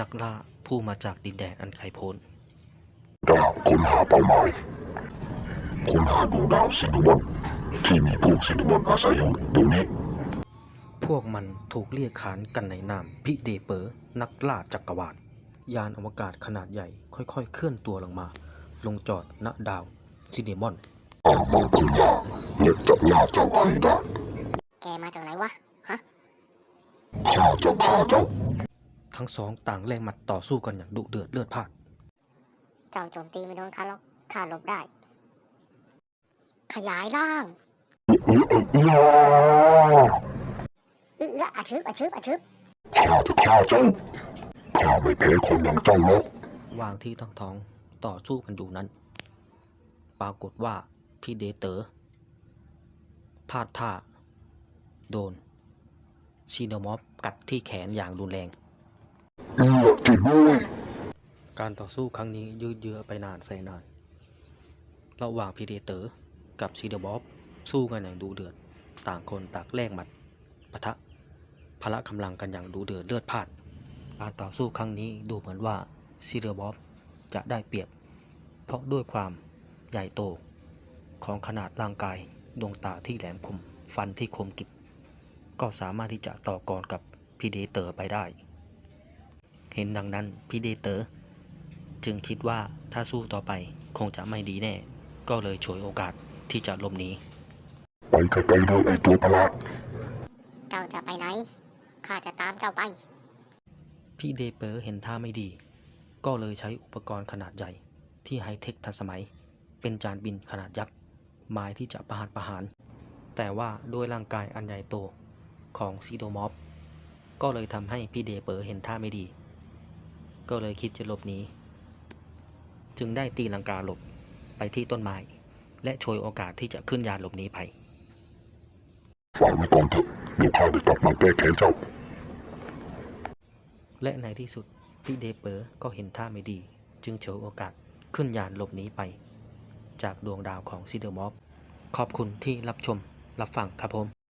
นักล่าผู้มาจากดินแดนอันไกลโพ้นดาวค้นหาเป้าหมายค้นหาดวงดาวซินวันที่มีพวกซินวันอาศัยอยู่เดี๋ยวนี้ พวกมันถูกเรียกขานกันในนามพิเดเปอร์นักล่าจักรวาล ยานอวกาศขนาดใหญ่ค่อยๆ เคลื่อนตัวลงมา ลงจอดณดาวซินเนมอนอ่ามังเพิ่งล่าและจะล่าเจ้าให้ได้แกมาจากไหนวะ ฮะ ข้าจะฆ่าเจ้า ทั้งสองต่างแลกหมัดต่อสู้กันอย่างดุเดือดเลือดพล่าน เจ้าโจมตีไม่โดนข้าหรอกข้าหลบได้ ขยายร่างเอ้ยเอ้ยเอ้ยเอื้ออาชึบอาชึบอาชึบข้าจะฆ่าเจ้าข้าไม่แพ้คนอย่างเจ้าหรอกวางที่ทั้งท้องต่อสู้กันอยู่นั้น ปรากฏว่าพี่เดเตอร์พลาดท่า โดน ชีโนมอฟกัดที่แขนอย่างรุนแรง เอื้อจิตด้วยการต่อสู้ครั้งนี้ยืดเยื้อไปนานแสนนาน ระหว่างพีเดเตอร์กับชีเดบอฟสู้กันอย่างดุเดือด ต่างคนต่างแลกหมัดปะทะพละกำลังกันอย่างดุเดือดเลือดพ่าน การต่อสู้ครั้งนี้ดูเหมือนว่าซีเดบอฟจะได้เปรียบ เพราะด้วยความใหญ่โตของขนาดร่างกายดวงตาที่แหลมคมฟันที่คมกริบก็สามารถที่จะต่อกรกับพีเดเตอร์ไปได้ เห็นดังนั้นพีเดเตอร์จึงคิดว่าถ้าสู้ต่อไปคงจะไม่ดีแน่ ก็เลยฉวยโอกาสที่จะหลบหนีไปไกลๆด้วยไอ้ตัวประหลาดเจ้าจะไปไหนข้าจะตามเจ้าไป พี่เดเปอร์เห็นท่าไม่ดี ก็เลยใช้อุปกรณ์ขนาดใหญ่ที่ไฮเทคทันสมัย เป็นจานบินขนาดยักษ์หมายที่จะประหารประหาร แต่ว่าด้วยร่างกายอันใหญ่โตของซีโดมอฟก็เลยทำให้พี่เดเปอร์เห็นท่าไม่ดี ก็เลยคิดจะหลบหนีจึงได้ตีลังกาหลบไปที่ต้นไม้ และโชยโอกาสที่จะขึ้นยานหลบหนีไปฝากไว้ก่อนเถอะเดี๋ยวข้าจะกลับมาแก้แค้นเจ้า และในที่สุดพี่เดเปอร์ก็เห็นท่าไม่ดี จึงเฉวยโอกาสขึ้นยานหลบหนีไป จากดวงดาวของซิเดอร์มอฟขอบคุณที่รับชมรับฟังครับผม